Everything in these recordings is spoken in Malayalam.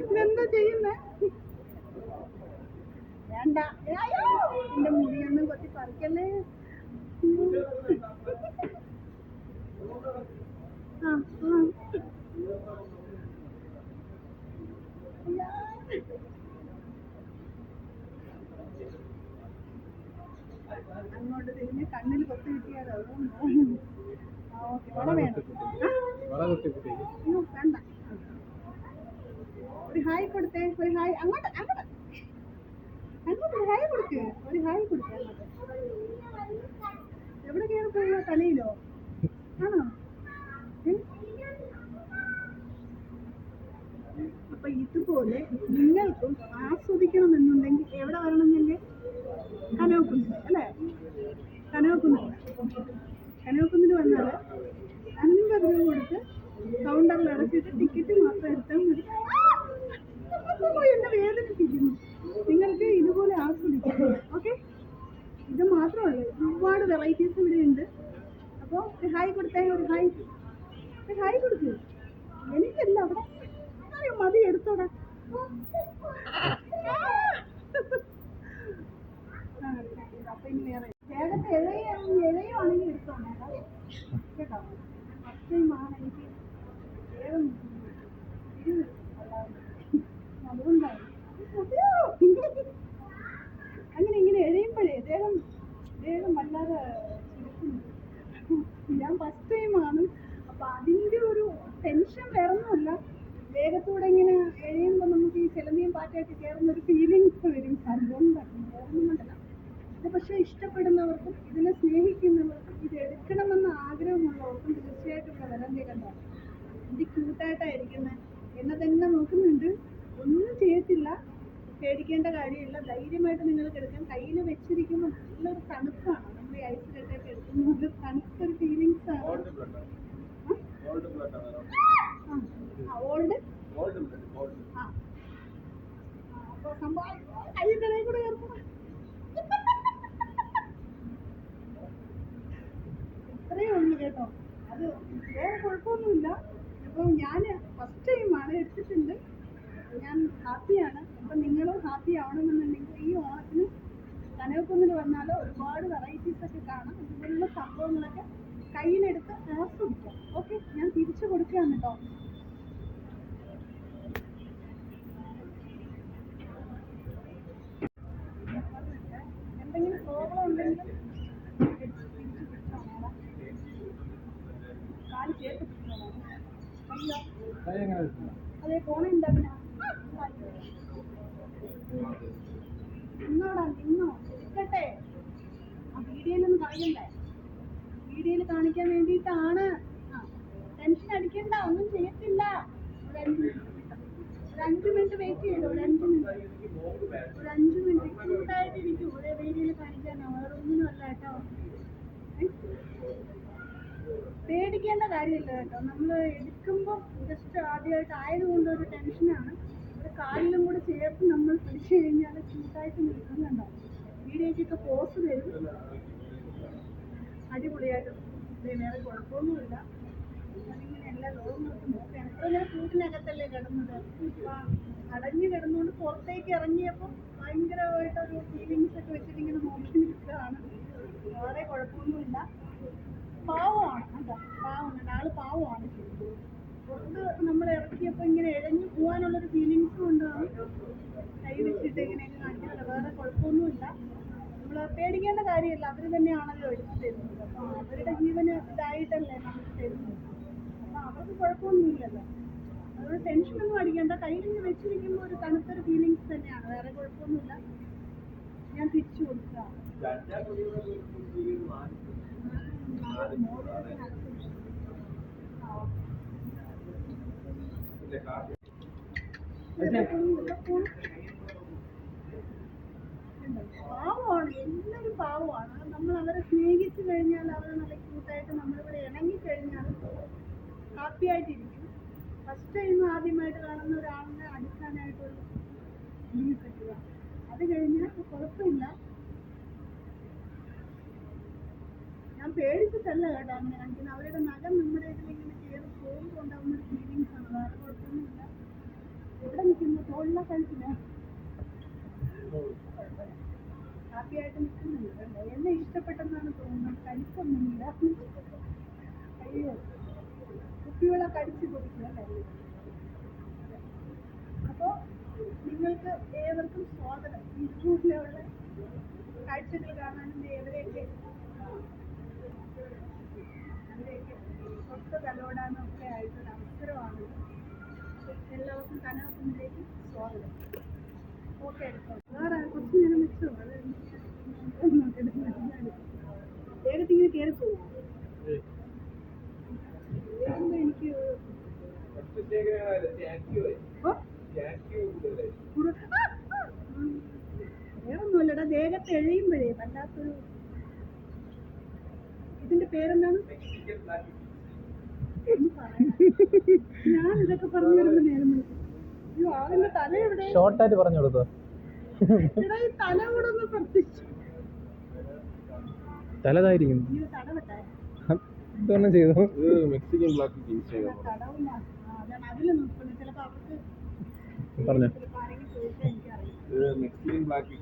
ഇതെന്താ ചെയ്യുന്നേ? വേണ്ട. എന്റെ മുടിയൊന്നും കൊത്തി പറിക്കല്ലേ? ആ. അങ്ങോട്ട് തിരിഞ്ഞ് കണ്ണിൽ കൊത്തി കിട്ടിയാലോ ഒരു ഹായ് കൊടുത്തേ ഒരു ഹായ് അങ്ങോട്ട് അങ്ങോട്ട് അങ്ങോട്ട് ഒരു കൊടുക്ക് ഒരു ഹായ് കൊടുക്ക് എവിടെ കയറി പോയോ ആണോ? അപ്പൊ ഇതുപോലെ നിങ്ങൾക്കും ആസ്വദിക്കണമെന്നുണ്ടെങ്കിൽ എവിടെ വരണമെന്നില്ലേ കനവക്കുന്നിൽ അല്ലേ കനവക്കുന്നിൽ കനവക്കുന്നിൽ വന്നാൽ അൻപത് രൂപ കൊടുത്ത് കൗണ്ടറിൽ അടച്ചിട്ട് ടിക്കറ്റ് മാത്രം എടുത്താൽ മതി. എന്നെ വേദനിപ്പിക്കുന്നു. നിങ്ങൾക്ക് ഇതുപോലെ ആസ്വദിക്കാം ഓക്കെ ഇത് മാത്രമല്ല ഒരുപാട് വെറൈറ്റീസ് ഇവിടെ ഉണ്ട്. അപ്പോൾ ഹായ് കൊടുത്തേ ഒരു ഹായ്. ഹായ് കൊടുക്കൂ. എനിക്കല്ല അവിടെ മതി എടുത്തോടാ. അപ്പൊ ഇനി വേറെ കേട്ടോ! അങ്ങനെ ഇങ്ങനെ എഴുതുമ്പോഴേ ദേഹം ദേഹം വല്ലാതെ. ഞാൻ ഫസ്റ്റ് ടൈമാണ് അപ്പൊ അതിന്റെ ഒരു ടെൻഷൻ വേറൊന്നുമല്ല വേഗത്തൂടെ ഇങ്ങനെ എഴയുമ്പോൾ നമുക്ക് ഈ ചിലന്തിയും പാറ്റായിട്ട് കയറുന്ന ഒരു ഫീലിങ്സ് വരും അതുകൊണ്ടാണ് വേറൊന്നും കൊണ്ടല്ല ഇത് പക്ഷെ ഇഷ്ടപ്പെടുന്നവർക്കും ഇതിനെ സ്നേഹിക്കുന്നവർക്കും ഇത് എടുക്കണമെന്ന് ആഗ്രഹമുള്ളവർക്കും തീർച്ചയായിട്ടും ഇവിടെ വരാൻ കണ്ടോ ഇത് ക്യൂട്ടായിട്ടായിരിക്കുന്നത് എന്നെ തന്നെ നോക്കുന്നുണ്ട് ഒന്നും ചെയ്യത്തില്ല പേടിക്കേണ്ട കാര്യമില്ല ധൈര്യമായിട്ട് നിങ്ങൾക്ക് എടുക്കാം കയ്യിൽ വെച്ചിരിക്കുമ്പോൾ നല്ലൊരു തണുപ്പാണ് നമ്മൾ ഈ ഐസ് കട്ടയൊക്കെ എടുക്കുമ്പോൾ ഒരു തണുപ്പൊരു ഫീലിങ്സ് ആണ് ഗോൾഡ് ബ്ലഡ് ഗോൾഡ് ബ്ലഡ് ആ ഓൾഡ് സംഭവം കയ്യിന്റെ കൂടെ ഇത്രയേ ഉള്ളൂ കേട്ടോ. അത് വേറെ കുഴപ്പമൊന്നുമില്ല. അപ്പോൾ ഞാൻ ഫസ്റ്റ് ടൈമാണ് എടുത്തിട്ടുണ്ട്. ഞാൻ ഹാപ്പിയാണ്. അപ്പം നിങ്ങളും ഹാപ്പി ആവണമെന്നുണ്ടെങ്കിൽ ഈ ഓണത്തിന് കനകക്കുന്നിൽ വന്നാൽ ഒരുപാട് വെറൈറ്റീസ് ഒക്കെ കാണാം. ഇതുപോലുള്ള സംഭവങ്ങളൊക്കെ കയ്യിലെടുത്ത് ആസ്വദിക്കാം. ഓക്കെ ഞാൻ തിരിച്ചു കൊടുക്കുകയാണ് കേട്ടോ എന്തെങ്കിലും പ്രോബ്ലം ഉണ്ടെങ്കിൽ തിരിച്ചു പിടിച്ചോളാം കാൽ ചേർത്ത് പിടിച്ചോളാം അയ്യോ കൈ എങ്ങനെ വെക്കുന്നു അതെ ഫോൺ എന്താ പിന്നെ നിന്നോടാ നിന്നോ ഇരിക്കട്ടെ ആ വീഡിയോയിലൊന്നും കളയണ്ടേ വീഡിയോയിൽ കാണിക്കാൻ വേണ്ടിയിട്ടാണ് ആ ടെൻഷൻ അടിക്കണ്ട ഒന്നും ചെയ്യത്തില്ല ഒരു അഞ്ച് മിനിറ്റ് ഒരു അഞ്ച് മിനിറ്റ് വെയിറ്റ് ചെയ്തോ ഒരു അഞ്ച് മിനിറ്റ് ഒരു അഞ്ച് മിനിറ്റ് ക്യൂട്ടായിട്ടിരിക്കും ഒരേ വീഡിയോയിൽ കാണിക്കാനോ വേറെ ഒന്നിനും അല്ല കേട്ടോ ഏ? പേടിക്കേണ്ട കാര്യമില്ല കേട്ടോ. നമ്മൾ എടുക്കുമ്പോൾ ജസ്റ്റ് ആദ്യമായിട്ട് ആയതുകൊണ്ട് ഒരു ടെൻഷനാണ് ഒരു കാലിലും കൂടെ ചേർത്ത് നമ്മൾ പിടിച്ചു കഴിഞ്ഞാൽ ചൂട്ടായിട്ട് നിൽക്കുന്നുണ്ടോ വീഡിയോയ്ക്കൊക്കെ പോസ് തരും. അടിപൊളിയായിട്ട് വേറെ കുഴപ്പമൊന്നുമില്ല. ഞാനിങ്ങനെ എല്ലാ ലോകങ്ങൾക്കും നോക്കുകയാണ്. ഇപ്പോൾ ഇങ്ങനെ കൂട്ടിനകത്തല്ലേ കിടന്നത്? അടഞ്ഞു കിടന്നുകൊണ്ട് പുറത്തേക്ക് ഇറങ്ങിയപ്പോൾ ഭയങ്കരമായിട്ടൊരു ഫീലിങ്സ് ഒക്കെ വെച്ചിട്ട് ഇങ്ങനെ നോക്കി നിൽക്കുകയാണ്. വേറെ കുഴപ്പമൊന്നുമില്ല. പാവമാണ്. കേട്ടോ പാവമാണ്. ആൾ പാവമാണ്. പുറത്ത് നമ്മൾ ഇറക്കിയപ്പോൾ ഇങ്ങനെ ഇഴഞ്ഞു പോകാനുള്ളൊരു ഫീലിങ്സും ഉണ്ടാവും കൈ വെച്ചിട്ട് ഇങ്ങനെയൊക്കെ കാണിക്കുന്നത് വേറെ കുഴപ്പമൊന്നുമില്ല. നമ്മൾ പേടിക്കേണ്ട കാര്യമില്ല. അവർ തന്നെയാണല്ലോ എടുത്ത് തരുന്നത് അപ്പോൾ അവരുടെ ജീവന് ഇതായിട്ടല്ലേ നമുക്ക് തരുന്നത്. അപ്പോൾ അവർക്ക് കുഴപ്പമൊന്നുമില്ലല്ലോ. അതുകൊണ്ട് ടെൻഷനൊന്നും അടിക്കേണ്ട. കയ്യിൽ വെച്ചിരിക്കുമ്പോൾ ഒരു തണുത്തൊരു ഫീലിങ്സ് തന്നെയാണ്. വേറെ കുഴപ്പമൊന്നുമില്ല. ഞാൻ തിരിച്ചു കൊടുക്കുക പാവമാണ് എല്ലാവരും പാവമാണ്. നമ്മൾ അവരെ സ്നേഹിച്ചു കഴിഞ്ഞാൽ അവർ നല്ല ക്യൂട്ടായിട്ട് നമ്മളിവിടെ ഇണങ്ങി കഴിഞ്ഞാൽ ഹാപ്പി ആയിട്ടിരിക്കും. ഫസ്റ്റ് ടൈം ആദ്യമായിട്ട് കാണുന്ന ഒരാളിനെ അടുക്കാനായിട്ടൊരു ഇതിന് കിട്ടുക. അത് കഴിഞ്ഞാൽ കുഴപ്പമില്ല ഞാൻ പേടിച്ചിട്ടല്ല കേട്ടോ അങ്ങനെ കാണിക്കുന്നത്. അവരുടെ നഖം നമ്മുടെ ഇങ്ങനെ കയറി പോകുമ്പോൾ ഉണ്ടാകുന്ന ഒരു ഫീലിങ്സ് ആണ്. വേറെ കുഴപ്പമൊന്നുമില്ല. എവിടെ നിൽക്കുന്നു തോളിലെ കഴിച്ചില്ല ഹാപ്പിയായിട്ട് നിൽക്കുന്നുണ്ട് എന്നെ ഇഷ്ടപ്പെട്ടെന്നാണ് തോന്നുന്നത്. കലിപ്പൊന്നുമില്ല അയ്യോ. കുപ്പികളെ കടിച്ച് കൊടുക്കുക അപ്പോ നിങ്ങൾക്ക് ഏവർക്കും സ്വാഗതം. ഈ സ്കൂളിലുള്ള കാഴ്ചകൾ കാണാനും ഒത്ത തലോടാനും ഒക്കെ ആയിട്ടൊരു അവസരമാണ് എല്ലാവർക്കും കനകക്കുന്നിലേക്ക് സ്വാഗതം. ഓക്കെ വേറെ കുറച്ച് നേരം വെച്ചോ അത് വേഗത്തിൽ ഇങ്ങനെ കയറി പോകും എനിക്ക്. വേറൊന്നുമല്ലടാ ദേഹത്ത് എഴയുമ്പോഴേ വല്ലാത്തൊരു ഇതിന്റെ പേരെന്താണ്. ഞാൻ ഇതൊക്കെ പറഞ്ഞു വരുമ്പോ നേരം വിളിക്കും അയ്യോ ആളിന്റെ തല എവിടെ? ഷോർട്ടായിട്ട് പറഞ്ഞു കൊടുത്തോ? എടാ ഈ തല കൂടെ ഒന്ന് ശ്രദ്ധിച്ചു തലതായിരിക്കും. തടവട്ടെ ഇതൊന്നും ചെയ്തു. ഇത് മെക്സിക്കൻ ബ്ലാക്ക് കിങ്സ് തടവും അതാണ് അതിൽ നോക്കുന്നത് ചിലപ്പോ അവർക്ക് പറഞ്ഞോ. ചിലപ്പോ ആരെങ്കിലും ചോദിച്ചാൽ എനിക്കറിയാം ഇത് മെക്സിക്കൻ ബ്ലാക്ക്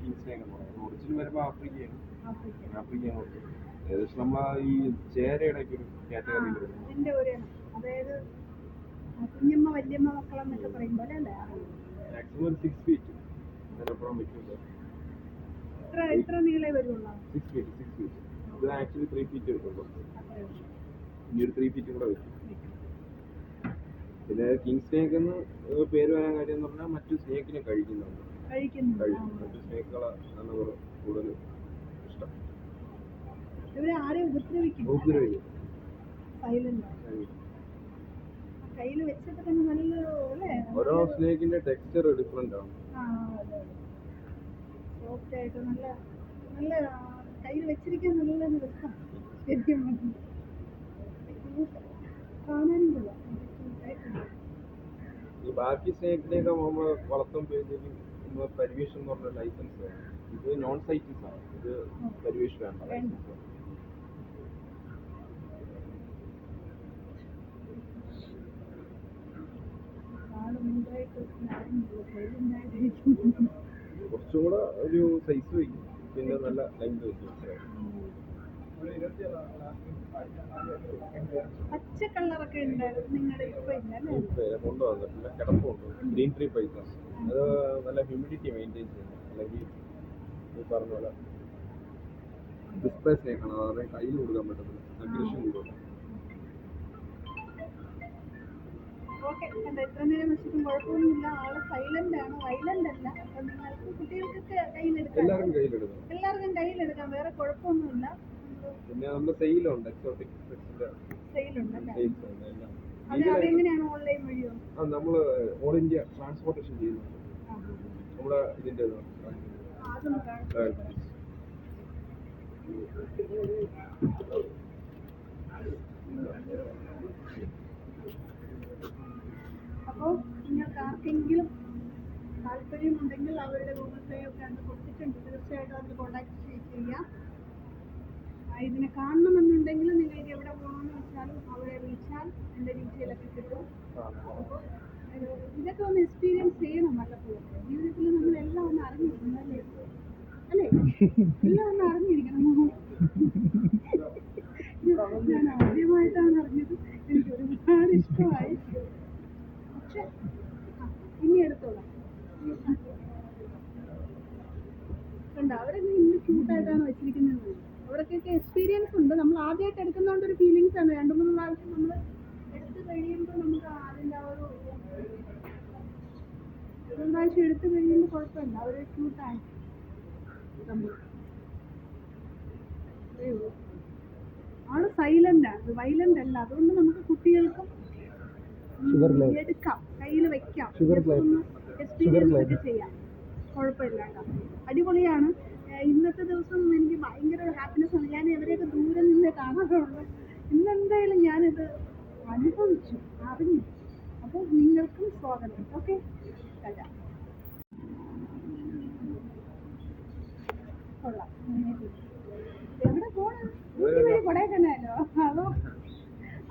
ഒറിജിനൽ വരുമ്പോൾ ആഫ്രിക്കയാണ്. ഏകദേശം നമ്മൾ ഈ ചേരയുടെ ഒക്കെ ഒരു കാറ്റഗറിയിൽ വരുന്നത്. ഇതിന്റെ ഒരു അതായത് കുഞ്ഞമ്മ വല്യമ്മ മക്കളെന്നൊക്കെ പറയും പോലെ അല്ലേ? മാക്സിമം സിക്സ് ഫീറ്റ് അതിനപ്പുറം വെക്കില്ല ഇത്ര ഇത്ര നീളേ വരുള്ളൂ? സിക്സ് ഫീറ്റ് സിക്സ് ഫീറ്റ് ഇത് ആക്ച്വലി ത്രീ ഫീറ്റ് എടുക്കുള്ളൂ ഇനി ഒരു ത്രീ ഫീറ്റും കൂടെ വെക്കും. പിന്നെ കിങ് സ്നേക്ക് എന്ന് പേര് വരാൻ കാര്യം എന്ന് പറഞ്ഞാൽ മറ്റു സ്നേക്കിനെ കഴിക്കുന്നുണ്ട്. കഴിക്കുന്നു കഴിക്കും. മറ്റു സ്നേക്കുകളെ ആണ് ഇവർ കൂടുതൽ ഇവരെ ആരെയും ഉപദ്രവിക്കും സൈലന്റ് കയ്യിൽ വെച്ചിട്ട് തന്നെ നല്ല അല്ലേ? ഓരോ സ്നേക്കിന്റെ ടെക്സ്ചർ ഡിഫറെന്റ് ആണ്. ആ അതെ സോഫ്റ്റ് ആയിട്ട് നല്ല നല്ല കയ്യിൽ വെച്ചിരിക്കാൻ നല്ല രസം ശരിക്കും പറഞ്ഞാൽ. Cute. കാണാനും കൊള്ളാം. Cute ആയിട്ടുണ്ട്. ഈ ബാക്കി സ്നേക്കിനെയൊക്കെ നമ്മൾ വളർത്തും പരിവേഷം എന്ന് പറഞ്ഞ ലൈസൻസ് ഇത് നോൺ സൈറ്റിസ് ആണ്. ഇത് പരിവേഷ് വേണ്ട. ലൈസൻസ് വേണം. ആൾ മുൻപായിട്ട് നടന്നില്ല. silent ആയിട്ടിരിക്കുന്നു. കുറച്ചും കൂടെ ഒരു സൈസ് വയ്ക്കും പിന്നെ നല്ല ലെങ്ത് വയ്ക്കും പച്ച കളറൊക്കെ കൊണ്ടുവന്നിട്ടില്ല. കിടപ്പുണ്ട്. ഗ്രീൻ ട്രീ പൈസസ് അത് നല്ല ഹ്യൂമിഡിറ്റി മെയിന്റെയിൻ ചെയ്യണം അല്ലെങ്കിൽ ഈ പറഞ്ഞ പോലെ ഡിസ്പ്ലേ സ്നേക്കാണ് അവരുടെ കയ്യിൽ കൊടുക്കാൻ പറ്റത്തില്ല. അഗ്രഷൻ ഓക്കെ കണ്ട? ഇത്ര നേരം വെച്ചിട്ടും കുഴപ്പമൊന്നുമില്ല. ആൾ സൈലന്റ് ആണ്. വൈലന്റ് അല്ല. അപ്പൊ നിങ്ങൾക്ക് കുട്ടികൾക്കൊക്കെ കയ്യിലെടുക്കാം. എല്ലാവർക്കും കയ്യിലെടുക്കാം. വേറെ കുഴപ്പമൊന്നുമില്ല. പിന്നെ നമ്മൾ സെയിലുണ്ട്. എക്സോട്ടിക് അതെങ്ങനെയാണ് ഓൺലൈൻ വഴിയോ? ആ നമ്മൾ ഓൾ ഇന്ത്യ ട്രാൻസ്പോർട്ടേഷൻ ചെയ്യുന്നുണ്ട്. നമ്മുടെ ഇതിന്റെ ഇത്. അതൊന്ന് കാണിച്ചു ആ, അപ്പോൾ നിങ്ങൾക്ക് ആർക്കെങ്കിലും താല്പര്യമുണ്ടെങ്കിൽ അവരുടെ ഗൂഗിൾ പേ ഒക്കെ അന്ന് കൊടുത്തിട്ടുണ്ട്. തീർച്ചയായിട്ടും അതിൽ കോൺടാക്ട് ചെയ്യാം. ഇതിനെ കാണണമെന്നുണ്ടെങ്കിൽ നിങ്ങൾക്ക് എവിടെ പോകണമെന്ന് വെച്ചാലും അവരെ വിളിച്ചാൽ എന്റെ ഡീറ്റെയിലൊക്കെ കിട്ടും. അപ്പോൾ ഇത് ഇതൊക്കെ ഒന്ന് എക്സ്പീരിയൻസ് ചെയ്യണം വല്ലപ്പോഴും. ജീവിതത്തിൽ നമ്മൾ എല്ലാം ഒന്ന് അറിഞ്ഞിരിക്കണം അല്ലേ? അല്ലേ? എല്ലാം ഒന്ന് അറിഞ്ഞിരിക്കണം. ഞാൻ ആദ്യമായിട്ടാണ് അറിഞ്ഞത്. എനിക്ക് ഒരുപാട് ഇഷ്ടമായി പക്ഷെ ആ, ഇനി എടുത്തോളാം കണ്ടോ അവരൊക്കെ ഇന്ന് ക്യൂട്ടായിട്ടാണ് വെച്ചിരിക്കുന്നത്. അവർക്കൊക്കെ എക്സ്പീരിയൻസ് ഉണ്ട്. നമ്മൾ ആദ്യമായിട്ട് എടുക്കുന്നതുകൊണ്ട് ഒരു ഫീലിങ്സ് ആണ്. രണ്ട് മൂന്ന് പ്രാവശ്യം നമ്മൾ എടുത്തു കഴിയുമ്പോൾ നമുക്ക് അതിന്റെ ആ ഒരു ഒരു പ്രാവശ്യം എടുത്തു കഴിയുമ്പോൾ കുഴപ്പമില്ല. അവർ ക്യൂട്ടായി അയ്യോ ആൾ സൈലന്റ് ആണ്. വൈലന്റ് അല്ല. അതുകൊണ്ട് നമുക്ക് കുട്ടികൾക്കും എടുക്കാം. കയ്യിൽ വെക്കാം. എക്സ്പീരിയൻസ് ഒക്കെ ചെയ്യാം. കുഴപ്പമില്ല കേട്ടോ അടിപൊളിയാണ് ഇന്നത്തെ ദിവസം എനിക്ക് ഭയങ്കര ഹാപ്പിനെസ് ആണ്. ഞാൻ ഇവരെയൊക്കെ ദൂരെ നിന്നേ കാണാറുള്ളൂ. ഇന്നെന്തായാലും ഞാനിത് അനുഭവിച്ചു അറിഞ്ഞു. അപ്പോൾ നിങ്ങൾക്കും സ്വാഗതം. ഓക്കെ? കൊള്ളാം. എവിടെ പോണം?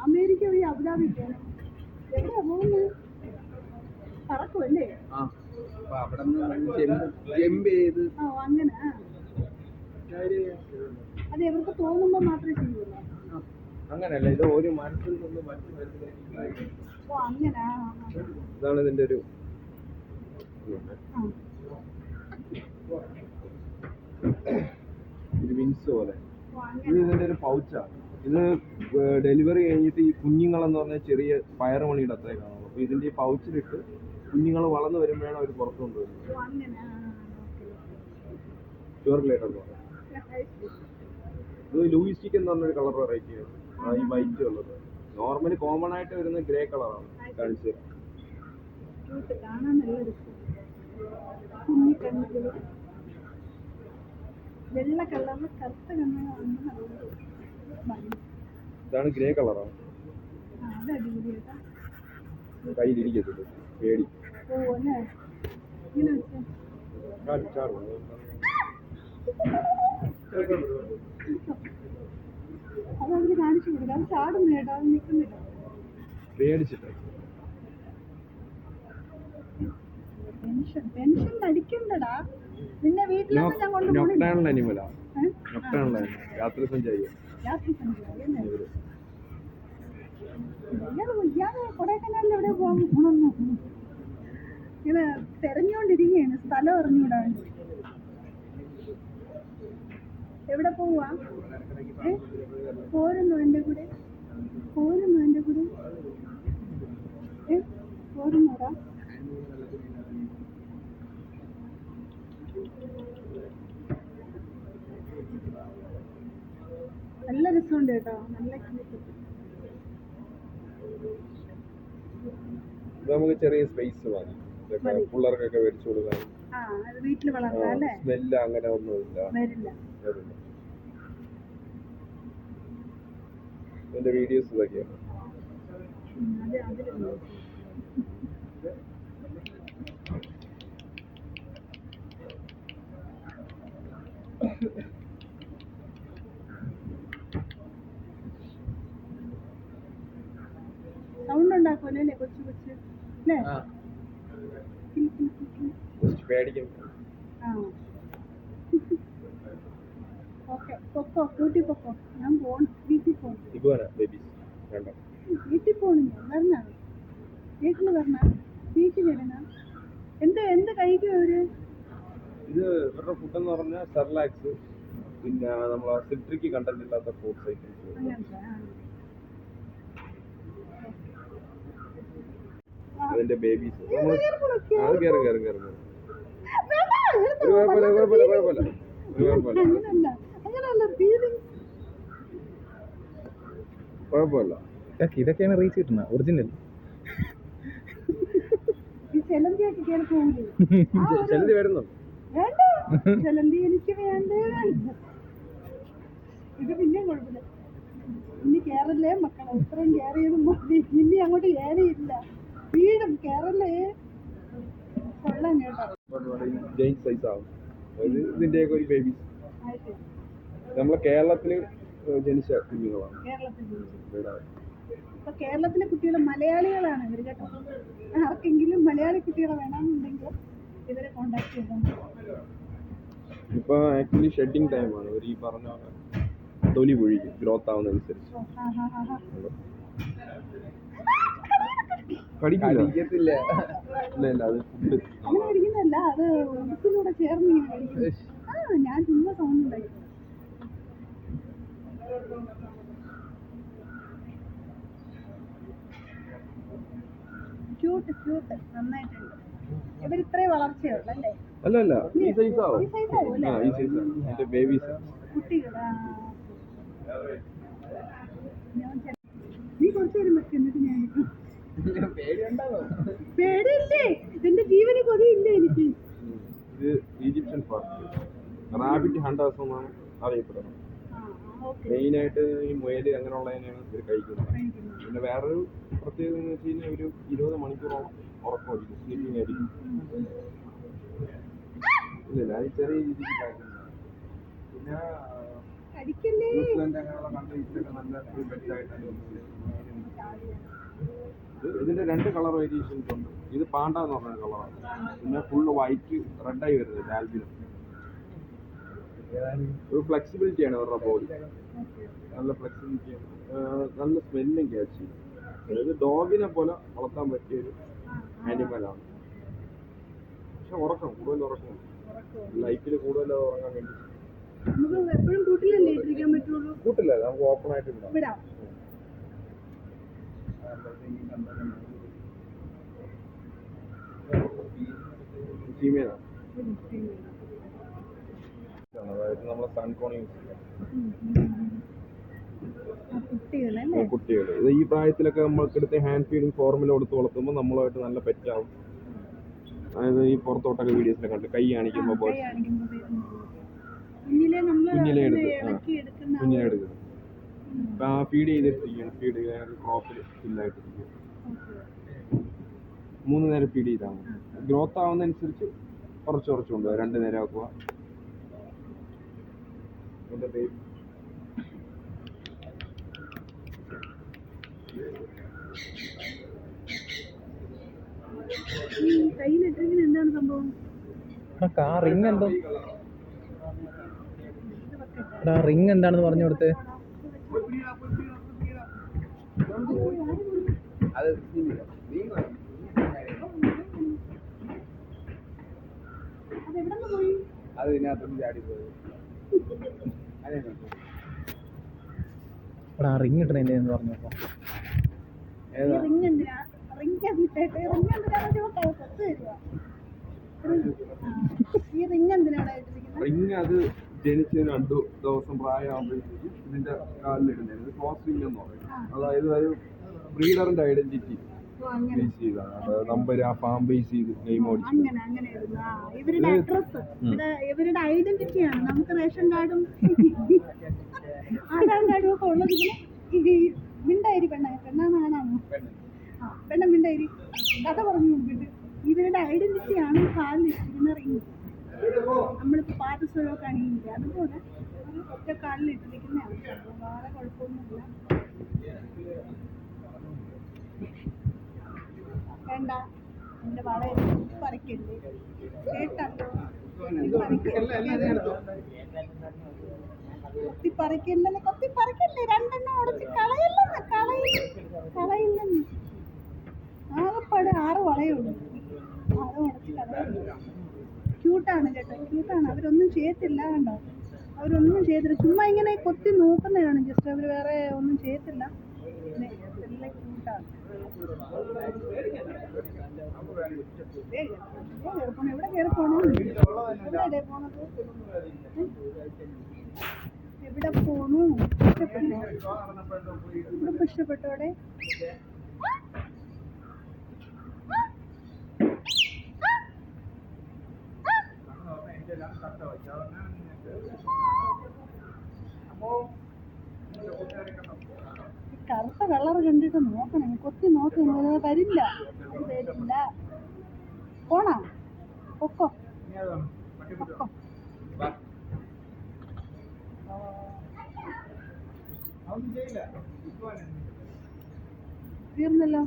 അമേരിക്ക വഴി അബുദാബി മിണ്ടാതിരിക്കാനോ എവിടെയാ പോകുന്നത് പറക്കുമല്ലേ അപ്പൊ അവിടെ ജമ്പ് ചെയ്ത് ആ അങ്ങനെ ആ. അത് തോന്നുമ്പോൾ മാത്രമേ ചെയ്യുള്ളൂ. അങ്ങനെയല്ല ഇത് ഒരു മരത്തിൽ നിന്ന് മറ്റു ഇതാണ് ഇതിന്റെ ഒരു. ഒരു വിൻസ് പോലെ. ഇത് ഇതിന്റെ ഒരു പൗച്ചാണ് ഇത് ഡെലിവറി കഴിഞ്ഞിട്ട് ഈ കുഞ്ഞുങ്ങളെന്ന് പറഞ്ഞ ചെറിയ പയറുമണിയുടെ അത്രേ കാണുള്ളൂ. അപ്പൊ ഇതിന്റെ ഈ പൗച്ചിലിട്ട് കുഞ്ഞുങ്ങൾ വളർന്നു വരുമ്പോഴാണ് അവർ പുറത്തു കൊണ്ടുവരുന്നത്. ഇത് ലൂയിസ്റ്റിക് എന്ന് പറഞ്ഞൊരു കളർ വെറൈറ്റി ഈ വൈറ്റ് ഉള്ളത്. നോർമലി കോമൺ ആയിട്ട് വരുന്ന ഗ്രേ കളറാണ് കാണിച്ചു വെള്ള കറുത്ത കണ്ണുകളാണ് ഇതാണ് ഗ്രേ കളറാണ് കയ്യിലിരിക്കത്തില്ല. പേടി. ഓ അല്ലേ ഇങ്ങനെ വെച്ചേ ചാടും, ചാടും. അത് അതിന് കാണിച്ചു കൊടുക്കുക അത് ചാടുന്നു കേട്ടോ അത് നിൽക്കുന്നില്ല പേടിച്ചിട്ട് അടിക്കണ്ടടാ നിന്നെ വീട്ടിലൊന്നും ഞാൻ രാത്രി സഞ്ചാരി രാത്രി സഞ്ചാരി ഇയാൾ കൊടൈക്കനാലിൽ എവിടെ പോകാൻ പോണെന്ന് ഇങ്ങനെ തെരഞ്ഞോണ്ടിരിക്കുകയാണ് സ്ഥലം അറിഞ്ഞൂടാ. എവിടെ പോവാ ഏ? പോരുന്നു എന്റെ കൂടെ പോരുന്നു എന്റെ കൂടെ ഏ പോരുന്നോടാ നല്ല രസമുണ്ട് കേട്ടോ നല്ല cute. ഇത് നമുക്ക് ചെറിയ സ്പേസ് മതി. പിള്ളേർക്കൊക്കെ മേടിച്ചു കൊടുക്കാൻ. വീട്ടിൽ സ്മെല്ല് അങ്ങനെ ഒന്നുമില്ല. വരില്ല. ഇതിന്റെ വീഡിയോസ് ഇതൊക്കെയാണ്. പേടിക്കും. ആ. ഓക്കെ പൊക്കോ കൂട്ടി പൊക്കോ. ഞാൻ പോണം. വീട്ടിൽ പോണം. വീട്ടിൽ പോണില്ല വരണ? വീട്ടിൽ വരണ? വീട്ടിൽ വരണ? എന്ത് എന്ത് കഴിക്കും അവർ? ഇത് ഇവരുടെ ഫുഡ് എന്ന് പറഞ്ഞാൽ സെർലാക്സ് പിന്നെ നമ്മളെ സിട്രിക്ക് കണ്ടന്റ് ഇല്ലാത്ത ഫുഡ്സ് ഐറ്റംസ് അങ്ങനത്തെ ആ. അതിന്റെ ബേബീസ് ഇത് നമ്മൾ കേറിക്കൊള്ളിക്കോ? അത് കയറി കയറി കയറി കയറി വേണ്ട, ഒരു കുഴപ്പമില്ല കുഴപ്പമില്ല കുഴപ്പമില്ല. ഒരു കുഴപ്പമില്ല. അങ്ങനല്ല അങ്ങനല്ല ഫീലിംഗ് കുഴപ്പമില്ല. ഇതൊക്കെ- ഇതൊക്കെയാണ് റീച്ച് കിട്ടുന്നത് ഒറിജിനൽ ഈ വരുന്നു. ചെലന്തി എനിക്ക് വേണ്ടേ വേണ്ട. ഇത് പിന്നെയും കുഴപ്പമില്ല. ഇനി കേറല്ലേ മക്കളെ? ഇത്രയും കേറിയതും ഇനി അങ്ങോട്ട് ഏറിയില്ല വീടും കേട്ടോ. ജെയിൻ സൈസ് ആവും അതായത് ഒരു ബേബി നമ്മളെ കേരളത്തിൽ ജനിച്ച കുഞ്ഞുങ്ങളാണ്. ഇപ്പൊ കേരളത്തിലെ കുട്ടികൾ മലയാളികളാണ് ഇവർ കേട്ടോ. ആർക്കെങ്കിലും മലയാളി കുട്ടികളെ വേണമെന്നുണ്ടെങ്കിൽ ഇവരെ കോണ്ടാക്ട് ചെയ്താൽ. ഇപ്പൊ ആക്ച്വലി ഷെഡിങ് ടൈമാണ് ഇവർ ഈ പറഞ്ഞ തൊലി പൊഴിക്കും ഗ്രോത്ത് ആവുന്നതനുസരിച്ച്. കടിക്കില്ല ഇല്ല ഇല്ല അത് ഫുഡ്. അങ്ങനെ അത് ഉടുപ്പിലൂടെ ചേർന്ന് ഇങ്ങനെ ആ ഞാൻ ചുമ്മാ സൗണ്ട് ഉണ്ടായി ക്യൂട്ട് ക്യൂട്ട് നന്നായിട്ടുണ്ട്. ഇവർ ഇത്രയും വളർച്ചയുള്ളൂ അല്ലേ? അല്ല അല്ല ഈ സൈസ് ആവും? ആ ഈ സൈസ് എന്റെ ബേബീസ് കുട്ടികൾ ആ. നീ കുറച്ചു നേരം വെക്ക് എന്നിട്ട് ഞാൻ പേടിയില്ലേ? എന്റെ ജീവന് കൊതിയില്ല എനിക്ക്? ഇത് ഈജിപ്ഷ്യൻ ഫാസ്റ്റ് റാബിറ്റ് ഹണ്ടേഴ്സ് എന്നാണ് അറിയപ്പെടുന്നത്. മെയിനായിട്ട് ഈ മുയൽ അങ്ങനെയുള്ളതിനെയാണ് ഇവർ കഴിക്കുന്നത്. പിന്നെ വേറൊരു പ്രത്യേകത എന്ന് വെച്ച് കഴിഞ്ഞാൽ ഒരു ഇരുപത് മണിക്കൂറോളം ഉറക്കമായിരിക്കും സ്ലീപ്പിംഗ് ആയിരിക്കും. ഇല്ല അത് ചെറിയ രീതിക്ക്. പിന്നെ ന്യൂസിലാൻഡ് അങ്ങനെയുള്ള കൺട്രീസിലൊക്കെ നല്ല ഒരു ബെറ്റായിട്ടാണ് ഇത് ഇതിന്റെ രണ്ട് കളർ വേരിയേഷൻസ് ഉണ്ട്. ഇത് പാണ്ട എന്ന് പറഞ്ഞ കളറാണ് പിന്നെ ഫുള്ള് വൈറ്റ് റെഡായി വരുന്നത് ആൽബിനും ഒരു ഫ്ലെക്സിബിലിറ്റി ആണ് അവരുടെ ബോഡി നല്ല ഫ്ലെക്സിബിലിറ്റി നല്ല സ്മെല്ലും ക്യാച്ച് ചെയ്യും അതായത് ഡോഗിനെ പോലെ വളർത്താൻ പറ്റിയ ഒരു ആനിമലാണ് പക്ഷെ ഉറക്കം കൂടുതൽ ഉറക്കം. ലൈഫിൽ കൂടുതൽ ഉറങ്ങാൻ വേണ്ടി. കൂട്ടില്ല നമുക്ക് ഓപ്പൺ ആയിട്ട് വിടാം. ഫീമെയിലാണ് അതായത് നമ്മളെ സൺകോൺ യൂസ് ചെയ്യാം. കുട്ടികൾ ഈ പ്രായത്തിലൊക്കെ നമ്മൾക്കെടുത്ത് ഹാൻഡ് ഫീഡിങ് ഫോർമുല കൊടുത്ത് വളർത്തുമ്പോൾ നമ്മളുമായിട്ട് നല്ല പെറ്റാവും. അതായത് ഈ പുറത്തോട്ടൊക്കെ വീഡിയോസിലൊക്കെ കണ്ട് കൈ കാണിക്കുമ്പോൾ കുഞ്ഞിലെ കുഞ്ഞിലെ കുഞ്ഞിലേ എടുക്കുന്ന കുഞ്ഞിനെ എടുക്കുന്നത്. ഫീഡ് ചെയ്തിട്ടിരിക്കുകയാണ് ഫീഡ് ക്രോപ്പിൽ ഫില്ലായിട്ടിരിക്കും മൂന്ന് നേരം ഫീഡ് ചെയ്താണ് ഗ്രോത്ത് ആവുന്നതനുസരിച്ച് കുറച്ച് കുറച്ച് കൊണ്ടുപോകുക രണ്ട് നേരം ആക്കുക. എന്റെ കയ്യിലിട്ടിരിക്കുന്ന എന്താണ് സംഭവം? റിങ് എന്തോ? എടാ റിങ് എന്താണെന്ന് പറഞ്ഞു കൊടുത്തേ. അത് അത് അത് ഇതിനകത്തൊന്ന് ചാടി പോയത് എടാ ആ റിങ് ഇട്ടണ എന്ന് പറഞ്ഞു അപ്പൊ ഏതാ? റിങ് എന്തിനാ? റിങ് എന്തിനായിട്ട് റിങ് എന്തിനാണ് കൊത്ത് തരുക ഈ റിങ് എന്തിനാണ് ഇട്ടിരിക്കുന്നത് റിങ് അത് ജനിച്ച് രണ്ട് ദിവസം പ്രായമാകുമ്പോഴത്തേക്കും ഇതിന്റെ കാലിലിടുന്നത് ഇത് ക്രോസ് റിങ് എന്ന് പറയും. അതായത് ഒരു ബ്രീഡറിന്റെ ഐഡന്റിറ്റി ഓ അങ്ങനെ. ബേസ് ചെയ്താണ് അതായത് നമ്പർ ആ ഫാം ബേസ് ചെയ്ത് നെയിം ഓടിച്ചു അങ്ങനെ അങ്ങനെ ഇടുന്നു. ആ, ഇവരുടെ അഡ്രസ് ഇവിടെ ഇവരുടെ ഐഡന്റിറ്റിയാണ് നമുക്ക് റേഷൻ കാർഡും ആധാർ കാർഡും ഒക്കെ ഉള്ളത് ഇതിന് ഈ മിണ്ടായിരി പെണ്ണ പെണ്ണാണ് ആണാണോ? ആ പെണ്ണ മിണ്ടായിരി. കഥ പറഞ്ഞു നോക്കിയിട്ട് ഇവരുടെ ഐഡന്റിറ്റിയാണ് കാലിൽ ഇരിക്കുന്ന റിങ് നമ്മളിപ്പോൾ പാദസ്വരമൊക്കെ അണിയില്ല അതുപോലെ ഒറ്റ കാലിൽ ഇട്ടിരിക്കുന്നതാണ് വേറെ കുഴപ്പമൊന്നുമില്ല. വേണ്ട. എന്റെ വള പറിക്കല്ലേ കേട്ടോ? കൊത്തി പറിക്കല്ലേ കൊത്തി പറിക്കല്ലേ? രണ്ടെണ്ണം ഉടച്ച് കളയല്ലെന്ന് കളയില്ല കളയില്ലെന്ന്. ആകെപ്പാട് ആറ് വളയുള്ളൂ ആറ് ഉടച്ച് കളയില്ല ക്യൂട്ടാണ് കേട്ടോ. ക്യൂട്ടാണ് അവരൊന്നും ചെയ്യത്തില്ല കണ്ടോ? അവരൊന്നും ചെയ്യത്തില്ല. ചുമ്മാ ഇങ്ങനെ കൊത്തി നോക്കുന്നതാണ്. ജസ്റ്റ് അവർ വേറെ ഒന്നും ചെയ്യത്തില്ല. നല്ല ക്യൂട്ടാണ് എവിടെ കയറി പോണോ? പോണത്? എവിടെ പോണു? ഇഷ്ടപ്പെട്ടോ? ഇവിടെ ഇഷ്ടപ്പെട്ടോടെ കറുത്ത കളർ കണ്ടിട്ട് നോക്കണം. കൊത്തി നോക്കുന്നത് വരില്ല. വരില്ല. പോണാ? പൊക്കോ? തീർന്നല്ലോ.